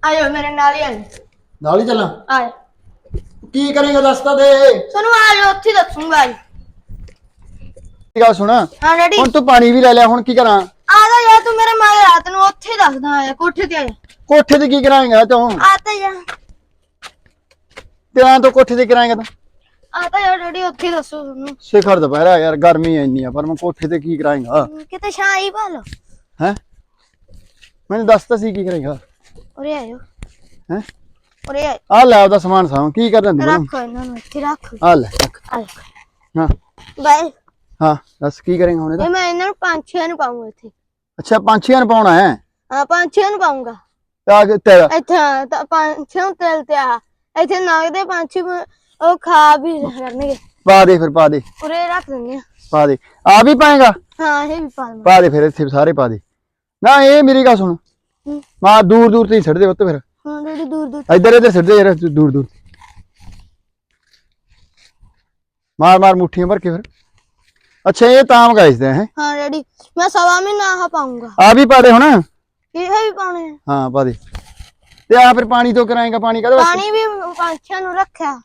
ਆਜੋ ਮੇਰੇ ਨਾਲ ਹੀ ਆਜੋ ਨਾਲ ਹੀ ਚੱਲਾਂ? ਆਜੋ ਕੀ ਕਰੇਗਾ ਦੱਸ ਤਾਂ? ਦੇ ਤੁਹਾਨੂੰ ਆਜੋ ਉੱਥੇ ਹੀ ਦੱਸੂਗਾ ਜੀ ਇਹ ਗੱਲ ਸੁਣ। ਹਾਂ ਰੈਡੀ ਹੁਣ ਤੂੰ ਪਾਣੀ ਵੀ ਲੈ ਲਿਆ ਹੁਣ ਕੀ ਕਰਾਂ? ਆ ਜਾ ਯਾਰ ਤੂੰ ਮੇਰੇ ਮਾਂ ਰਾਤ ਨੂੰ ਉੱਥੇ ਹੀ ਦੱਸਦਾ ਆਇਆ ਕੋਠੇ ਤੇ ਆਇਆ। ਕੋਠੇ ਤੇ ਕੀ ਕਰਾਂਗਾ ਤੂੰ? ਆ ਤਾਂ ਜਾ ਤੇਰਾਂ ਤੋਂ ਕੋਠੇ ਤੇ ਕਰਾਂਗਾ ਤੂੰ? ਆ ਤਾਂ ਯਾਰ ਰੈਡੀ ਉੱਥੇ ਹੀ ਦੱਸੋ ਤੁਹਾਨੂੰ ਸਿਖਰ ਦੁਪਹਿਰਾ ਯਾਰ ਗਰਮੀ ਇੰਨੀ ਆ ਪਰ ਮੈਂ ਕੋਠੇ ਤੇ ਕੀ ਕਰਾਂਗਾ ਕਿਤੇ ਹੀ ਪਾ ਲਓ। ਹੈ? ਮੈਨੂੰ ਦੱਸ ਤਾਂ ਸੀ ਕੀ ਕਰੇਗਾ। ਉਰੇ ਆਇਓ। ਹੈ? ਉਰੇ ਆਇਓ ਆ ਲੈ ਉਹਦਾ ਸਮਾਨ ਸਾਂ ਕੀ ਕਰਨਾ ਤੂੰ ਰੱਖੋ ਇਹਨਾਂ ਨੂੰ ਇੱਥੇ ਰੱਖ। ਆ ਲੈ ਰੱਖ। ਆ ਹਾਂ। ਬਾਈ ਹਾਂ ਦੱਸ ਕੀ ਕਰੇਗਾ ਹੁਣ ਇਹਦਾ? ਇਹ ਮੈਂ ਇਹਨਾਂ ਨੂੰ ਪੰਜ ਛੇ ਨੂੰ ਪਾਉਂਗਾ ਇੱਥੇ। ਅੱਛਾ ਪੰਛੀਆਂ ਨੂੰ ਪਾਉਣਾ ਹੈ? ਹਾਂ ਪੰਜ ਛੇ ਨੂੰ ਪਾਉਂਗਾ ਆ ਕੇ ਤੇਰਾ ਇੱਥੇ ਹਾਂ, ਤਾਂ ਪੰਜ ਛੇ ਨੂੰ ਤੇਲ ਤੇ ਆ। ਇੱਥੇ ਨਾਗਦੇ ਪੰਜ ਛੇ ਮ- ਉਹ ਖਾ ਵੀ ਕਰਨਗੇ ਪਾ ਦੇ ਫਿਰ ਪਾ ਦੇ। ਉਰੇ ਰੱਖ ਦਿੰਦੇ ਆ। ਪਾ ਦੇ। ਆ ਵੀ ਪਾਏਗਾ? ਹਾਂ ਇਹ ਵੀ ਪਾ ਲਵਾਂ ਪਾ ਦੇ ਫਿਰ ਇੱਥੇ ਸਾਰੇ ਪਾ ਦੇ। ਨਾ ਇਹ ਮੇਰੀ ਗੱਲ ਸੁਣ। ਹੂੰ। ਮਾ ਦੂਰ ਦੂਰ ਤੇ ਛੱਡ ਦੇ ਉੱਤੇ ਫਿਰ। ਹਾਂ ਰੈਡੀ ਦੂਰ ਦੂਰ। ਇੱਧਰ ਇੱਧਰ ਛੱਡ ਦੇ ਯਾਰ ਦੂਰ ਦੂਰ। ਮਾਰ ਮਾਰ ਮੁੱਠੀਆਂ ਭਰ ਕੇ ਫਿਰ। ਅੱਛਾ ਇਹ ਤਾਂ ਮਗਾਈਸਦੇ ਹੈ? ਹਾਂ ਰੈਡੀ ਮੈਂ ਸਵਾ ਮਹੀਨਾ ਆਹ ਪਾਉਂਗਾ। ਆ ਵੀ ਪਾ ਦੇ ਹੁਣ? ਇਹ ਵੀ ਪਾਉਣੇ ਆ। ਹਾਂ ਪਾ ਦੇ। ਤੇ ਆ ਫਿਰ ਪਾਣੀ ਤੋਂ ਕਰਾਏਗਾ ਪਾਣੀ ਕਦੇ ਵਾਸਤੇ? ਪਾਣੀ ਵੀ ਛੇ ਨੂੰ ਰੱਖਿਆ।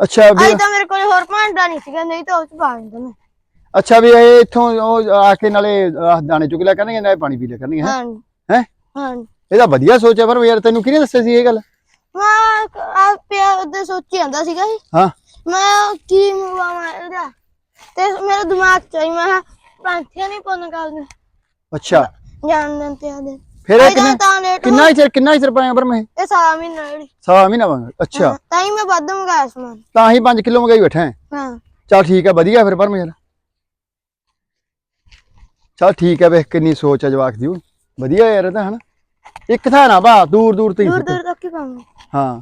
ਅੱਛਾ ਵੀ ਅੱਜ ਤਾਂ ਮੇਰੇ ਕੋਲ ਹੋਰ ਭਾਂਡਾ ਨਹੀਂ ਸੀਗਾ ਨਹੀਂ ਤਾਂ ਉਹ ਚ ਪਾ ਦਿੰਦਾ ਮੈਂ ਅੱਛਾ ਵੀ ਇਹ ਇੱਥੋਂ ਉਹ ਆ ਕੇ ਨਾਲੇ ਆਹ ਦਾਣੇ ਚੁਗ ਲਿਆ ਕਰਨਗੇ ਨਾਲੇ ਪਾਣੀ ਪੀ ਲਿਆ ਕਰਨਗੇ ਹੈ? ਹਾਂ ਹੈ? ਹਾਂ ਇਹਦਾ ਵਧੀਆ ਸੋਚ ਹੈ ਪਰ ਯਾਰ ਤੈਨੂੰ ਕਿਹਨੇ ਦੱਸਿਆ ਸੀ ਇਹ ਗੱਲ? ਮੈਂ ਆ ਪਿਆ ਉਹਦੇ ਸੋਚੀ ਜਾਂਦਾ ਸੀਗਾ ਜੀ ਹਾਂ। ਮੈਂ ਕੀ ਮੰਗਵਾਵਾਂ ਇਹਦਾ ਤੇ ਮੇਰੇ ਦਿਮਾਗ ਚ ਆਈ ਮੈਂ ਕਿਹਾ ਪੰਛੀਆਂ ਨਹੀਂ ਪੁੰਨ ਕਰਦੇ। ਅੱਛਾ। ਜਾਣ ਦਿਨ ਤੇ ਆਦੇ। ਫਿਰ ਇਹ ਇਹਦਾ ਕਿੰਨਾ ਤਾਂ ਲੇਟ ਕਿੰਨਾ ਚਿਰ ਕਿੰਨਾ ਚਿਰ ਪਾਇਆ ਪਰ ਮੈਂ? ਇਹ ਸਾਰਾ ਮਹੀਨਾ ਜਿਹੜੀ ਸਵਾ ਮਹੀਨਾ ਵਾਂਗ ਅੱਛਾ। ਤਾਂ ਹੀ ਮੈਂ ਵੱਧ ਮੰਗਾਇਆ ਸਮਾਨ। ਤਾਂ ਹੀ 5 ਕਿਲੋ ਮੰਗਾਈ ਬੈਠਾ ਹੈ। ਹਾਂ। ਚਲ ਠੀਕ ਹੈ ਵਧੀਆ ਫਿਰ ਪਰ ਯਾਰ। ਚਲ ਠੀਕ ਹੈ ਵੇਖ ਕਿੰਨੀ ਸੋਚ ਹੈ ਜਵਾਕ ਦੀ ਉਹ। ਵਧੀਆ ਯਾਰ ਇਹ ਤਾਂ ਹਨਾ? ਇੱਕ ਥਾਂ ਨਾ ਬਾ ਦੂਰ ਦੂਰ ਤੇ ਦੂਰ। ਦੂਰ ਤੱਕ ਹੀ ਪਾਉਂਗਾ ਹਾਂ।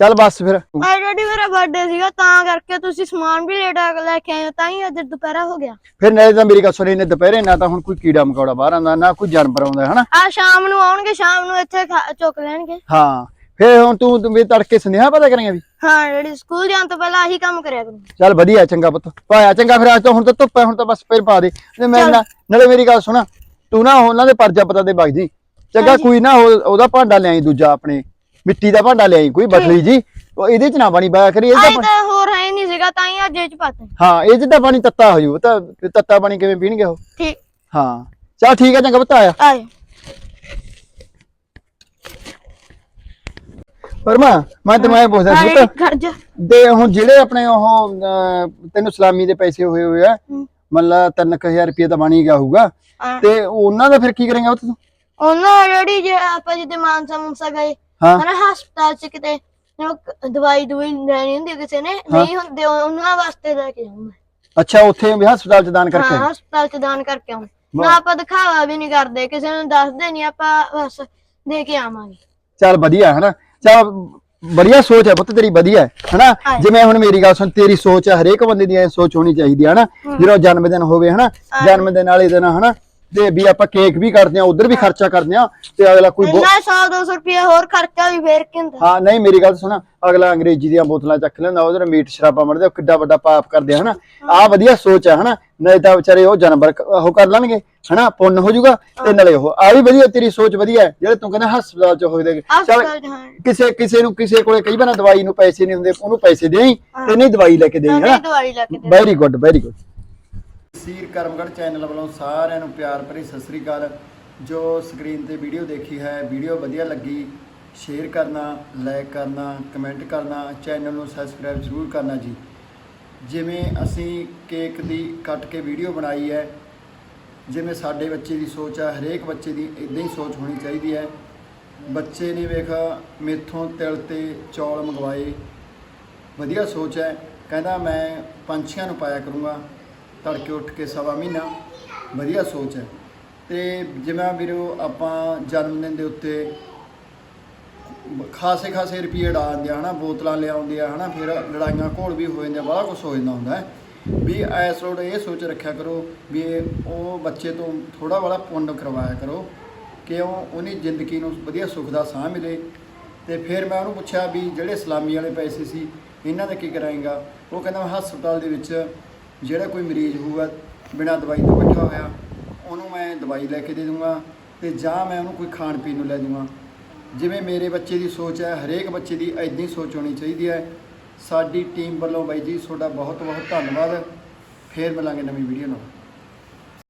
ਚੱਲ ਬਸ ਫਿਰ। ਆਲਰੇਡੀ ਮੇਰਾ ਬਰਥਡੇ ਸੀਗਾ ਤਾਂ ਕਰਕੇ ਤੁਸੀਂ ਸਮਾਨ ਵੀ ਲੇਟ ਲੈ ਕੇ ਆਏ ਹੋ ਤਾਂ ਹੀ ਅੱਜ ਦੁਪਹਿਰਾ ਹੋ ਗਿਆ। ਫਿਰ ਨਾਲੇ ਤਾਂ ਮੇਰੀ ਗੱਲ ਸੁਣੀ ਨੇ ਦੁਪਹਿਰੇ ਨਾ ਤਾਂ ਹੁਣ ਕੋਈ ਕੀੜਾ ਮਕੌੜਾ ਬਾਹਰ ਆਉਂਦਾ ਨਾ ਕੋਈ ਜਾਨਵਰ ਆਉਂਦਾ ਹਨਾ? ਆ ਸ਼ਾਮ ਨੂੰ ਆਉਣਗੇ ਸ਼ਾਮ ਨੂੰ ਇੱਥੇ ਖਾ- ਚੁੱਕ ਲੈਣਗੇ। ਹਾਂ। ਫਿਰ ਹੁਣ ਤੂੰ ਤੂੰ ਵੀ ਤੜਕੇ ਸੁਨੇਹਾ ਪਤਾ ਕਰੇਂਗਾ ਵੀ? ਹਾਂ ਜਿਹੜੀ ਸਕੂਲ ਜਾਣ ਤੋਂ ਪਹਿਲਾਂ ਆਹੀ ਕੰਮ ਕਰਿਆ ਕਰੂੰ ਚੱਲ ਵਧੀਆ ਚੰਗਾ ਪੁੱਤ। ਪਾਇਆ ਚੰਗਾ ਫਿਰ ਅੱਜ ਤੋਂ ਹੁਣ ਤਾਂ ਧੁੱਪ ਹੈ ਹੁਣ ਤਾਂ ਬਸ ਫਿਰ ਪਾ ਦੇ। ਤੇ ਮੈਂ ਨਾ- ਨਾਲੇ ਮੇਰੀ ਗੱਲ ਸੁਣਾ ਤੂੰ ਨਾ ਉਹਨਾਂ ਦੇ ਪਰਜਾ ਪਤਾ ਦੇ ਬਗ ਜੀ। ਚੰਗਾ ਕੋਈ ਨਾ ਉਹ- ਉਹਦਾ ਭਾਂਡਾ ਲਿਆਈ ਦੂਜਾ ਆਪਣੇ। ਮਿੱਟੀ ਦਾ ਭਾਂਡਾ ਲਿਆਈ ਕੋਈ ਬਖਲੀ ਜੀ। ਉਹ ਇਹਦੇ ਚ ਨਾ ਪਾਣੀ ਪਾਇਆ ਕਰੀ ਇਹਦਾ ਤਾਂ ਹੋਰ ਹੈ ਨਹੀਂ ਸੀਗਾ ਤਾਂ ਹੀ ਅੱਜ ਇਹ ਚ ਪਾਤੇ। ਹਾਂ ਇਹ ਤਾਂ ਪਾਣੀ ਤੱਤਾ ਹੋ ਜੂ ਤਾਂ ਤੱਤਾ ਪਾਣੀ ਕਿਵੇਂ ਪੀਣਗੇ ਉਹ? ਠੀਕ। ਹਾਂ। ਚੱਲ ਠੀਕ ਹੈ ਚੰਗਾ ਪੁੱਤ ਆਇਆ। ਆਏ। ਪਰਮਾ ਮੈਂ ਤੈਨੂੰ ਇਹ ਪੁੱਛਦਾ ਸੀ ਪੁੱਤ। ਜਾ। ਦੇ ਹੁਣ ਜਿਹੜੇ ਆਪਣੇ ਉਹ ਅਹ, ਤੈਨੂੰ ਸਲਾਮੀ ਦੇ ਪੈਸੇ ਹੋਏ ਹੋਏ ਆ। ਮਤਲਬ 3000 ਰੁਪਏ ਤਾਂ ਬਣ ਹੀ ਗਿਆ ਹੋਊਗਾ। ਹਾਂ। ਤੇ ਉਹਨਾਂ ਦਾ ਫਿਰ ਕੀ ਕਰੇਗਾ ਉਹ ਤੂੰ? ਉਹਨਾਂ ਜਿਹੜੀ ਜੇ ਆਪਾਂ ਜਿੱਦੇ ਮਾਨਸਾ ਮੁੰਸਾ ਗਏ ਹਾਂ। ਹਨਾ ਹਸਪਤਾਲ ਚ ਕਿਤੇ ਉਹ ਦਵਾਈ ਦਵਾਈ ਲੈਣੀ ਹੁੰਦੀ ਕਿਸੇ ਨੇ ਨਹੀਂ ਹੁੰਦੇ ਉਹ- ਉਹਨਾਂ ਵਾਸਤੇ ਲੈ ਕੇ ਮੈਂ। ਅੱਛਾ ਉੱਥੇ ਵੀ ਹਸਪਤਾਲ ਚ ਦਾਨ ਕਰਕੇ ਹਾਂ ਹਸਪਤਾਲ ਚ ਦਾਨ ਕਰਕੇ ਆਉਂ ਨਾ ਆਪਾਂ ਦਿਖਾਵਾ ਵੀ ਨਹੀਂ ਕਰਦੇ ਕਿਸੇ ਨੂੰ ਦੱਸਦੇ ਨਹੀਂ ਆਪਾਂ ਬਸ ਦੇ ਕੇ ਆਵਾਂਗੇ। ਚੱਲ ਵਧੀਆ ਹਨਾ। ਚੱਲ ਵਧੀਆ ਸੋਚ ਹੈ ਪੁੱਤ ਤੇਰੀ ਵਧੀਆ ਹੈ ਹਨਾ? ਜਿਵੇਂ ਹੁਣ ਮੇਰੀ ਗੱਲ ਸੁਣ ਤੇਰੀ ਸੋਚ ਹੈ ਹਰੇਕ ਬੰਦੇ ਦੀ ਇਹ ਸੋਚ ਹੋਣੀ ਚਾਹੀਦੀ ਹੈ ਹਨਾ? ਜਦੋਂ ਜਨਮ ਦਿਨ ਹੋਵੇ ਹਨਾ? ਜਨਮ ਦਿਨ ਵਾਲੇ ਦਿਨ ਹਨਾ? ਤੇ ਵੀ ਆਪਾਂ ਕੇਕ ਵੀ ਕਰਦੇ ਆ ਉਧਰ ਵੀ ਖਰਚਾ ਕਰਦੇ ਆ ਤੇ ਅਗਲਾ ਕੋਈ ਇੰਨਾ 100 200 ਰੁਪਏ ਹੋਰ ਖਰਚਾ ਵੀ ਫੇਰ ਕੇ ਹੁੰਦਾ? ਹਾਂ ਨਹੀਂ ਮੇਰੀ ਗੱਲ ਸੁਣਾ ਅਗਲਾ ਅੰਗਰੇਜ਼ੀ ਦੀਆਂ ਬੋਤਲਾਂ ਚੱਕ ਲੈਂਦਾ ਨਾਲ ਮੀਟ ਸ਼ਰਾਬਾਂ ਮੜਦੇ ਉਹ ਕਿੱਡਾ ਵੱਡਾ ਪਾਪ ਕਰਦੇ ਆ ਹਨਾ? ਆਹ ਵਧੀਆ ਸੋਚ ਹੈ ਹਨਾ? ਨਹੀਂ ਤਾਂ ਵਿਚਾਰੇ ਉਹ ਜਾਨਵਰ ਉਹ ਕਰ ਲੈਣਗੇ ਹਨਾ? ਪੁੰਨ ਹੋ ਜਾਊਗਾ ਤੇ ਨਾਲੇ ਉਹ ਆ ਵੀ ਵਧੀਆ ਤੇਰੀ ਸੋਚ ਵਧੀਆ ਹੈ। ਜਿਹੜੇ ਤੂੰ ਕਹਿੰਦਾ ਹਸਪਤਾਲ ਚ ਹੋਏ ਦੇ ਚੱਲ ਹਸਪਤਾਲ ਚ ਹਾਂ। ਕਿਸੇ ਕਿਸੇ ਨੂੰ ਕਿਸੇ ਕੋਲੇ ਕਈ ਵਾਰ ਦਵਾਈ ਨੂੰ ਪੈਸੇ ਨਹੀਂ ਹੁੰਦੇ ਉਹਨੂੰ ਪੈਸੇ ਦੇਈ ਤੇ ਨਹੀਂ ਦਵਾਈ ਲੈ ਕੇ ਦੇਈ ਹਨਾ? ਦਵਾਈ ਲੈ ਕੇ ਦੇ very good very good sir Karamgarh channel ਵੱਲੋਂ ਸਾਰਿਆਂ ਨੂੰ ਪਿਆਰ ਭਰੀ ਸਤਿ ਸ੍ਰੀ ਅਕਾਲ। ਜੋ ਸਕਰੀਨ ਤੇ ਵੀਡੀਓ ਦੇਖੀ ਹੈ, ਵੀਡੀਓ ਵਧੀਆ ਲੱਗੀ, ਸ਼ੇਅਰ ਕਰਨਾ, ਲਾਈਕ ਕਰਨਾ, ਕਮੈਂਟ ਕਰਨਾ, ਚੈਨਲ ਨੂੰ ਸਬਸਕ੍ਰਾਈਬ ਜ਼ਰੂਰ ਕਰਨਾ ਜੀ। ਜਿਵੇਂ ਅਸੀਂ ਕੇਕ ਦੀ ਕੱਟ ਕੇ ਵੀਡੀਓ ਬਣਾਈ ਹੈ, ਜਿਵੇਂ ਸਾਡੇ ਬੱਚੇ ਦੀ ਸੋਚ ਹੈ ਹਰੇਕ ਬੱਚੇ ਦੀ ਇਦਾਂ ਹੀ ਸੋਚ ਹੋਣੀ ਚਾਹੀਦੀ ਹੈ। ਬੱਚੇ ਨੇ ਵੇਖ, ਮੇਥੋਂ ਤਿਲ ਤੇ ਚੌਲ ਮੰਗਵਾਏ, ਵਧੀਆ ਸੋਚ ਹੈ। ਕਹਿੰਦਾ ਮੈਂ ਪੰਛੀਆਂ ਨੂੰ ਪਾਇਆ ਕਰੂੰਗਾ। ਤੜਕੇ ਉੱਠ ਕੇ ਸਵਾ ਮਹੀਨਾ, ਵਧੀਆ ਸੋਚ ਹੈ। ਤੇ ਜਿਵੇਂ ਵੀਰੋ ਆਪਾਂ ਜਨਮ ਦਿਨ ਦੇ ਉੱਤੇ ਖਾਸੇ ਖਾਸੇ ਰੁਪਏ ਉਡਾ ਦਿੰਦੇ ਆ, ਹਨਾ, ਬੋਤਲਾਂ ਲਿਆਉਂਦੇ ਆ, ਹਨਾ, ਫਿਰ ਲੜਾਈਆਂ ਘੋਲ ਵੀ ਹੋ ਜਾਂਦੀਆਂ ਬੜਾ ਕੁਝ ਹੋ ਜਾਂਦਾ ਹੁੰਦਾ ਹੈ। ਵੀ ਐਸ ਰੋਡ ਇਹ ਸੋਚ ਰੱਖਿਆ ਕਰੋ ਵੀ ਉਹ ਬੱਚੇ ਤੋਂ ਥੋੜਾ ਬੜਾ ਪੁੰਨ ਕਰਵਾਇਆ ਕਰੋ ਕਿ ਉਹ ਉਹਨੀ ਜ਼ਿੰਦਗੀ ਨੂੰ ਵਧੀਆ ਸੁੱਖ ਦਾ ਸਾਹ ਮਿਲੇ। ਤੇ ਫਿਰ ਮੈਂ ਉਹਨੂੰ ਪੁੱਛਿਆ ਵੀ ਜਿਹੜੇ ਸਲਾਮੀ ਵਾਲੇ ਪੈਸੇ ਸੀ, ਇਹਨਾਂ ਦਾ ਕੀ ਕਰਾਏਗਾ? ਉਹ ਕਹਿੰਦਾ ਮੈਂ ਹਸਪਤਾਲ ਦੇ ਵਿੱਚ ਜਿਹੜਾ ਕੋਈ ਮਰੀਜ਼ ਹੋਊਗਾ ਬਿਨਾਂ ਦਵਾਈ ਤੋਂ ਬੈਠਾ ਹੋਇਆ, ਉਹਨੂੰ ਮੈਂ ਦਵਾਈ ਲੈ ਕੇ ਦੇ ਦੂੰਗਾ ਤੇ ਜਾਂ ਮੈਂ ਉਹਨੂੰ ਕੋਈ ਖਾਣ ਪੀਣ ਨੂੰ ਲੈ ਦੂੰਗਾ। ਜਿਵੇਂ ਮੇਰੇ ਬੱਚੇ ਦੀ ਸੋਚ ਹੈ, ਹਰੇਕ ਬੱਚੇ ਦੀ ਐਦਾਂ ਹੀ ਸੋਚ ਹੋਣੀ ਚਾਹੀਦੀ ਹੈ। ਸਾਡੀ ਟੀਮ ਵੱਲੋਂ ਬਾਈ ਜੀ, ਤੁਹਾਡਾ ਬਹੁਤ ਬਹੁਤ ਧੰਨਵਾਦ। ਫੇਰ ਮਿਲਾਂਗੇ ਨਵੀਂ ਵੀਡੀਓ ਨਾਲ।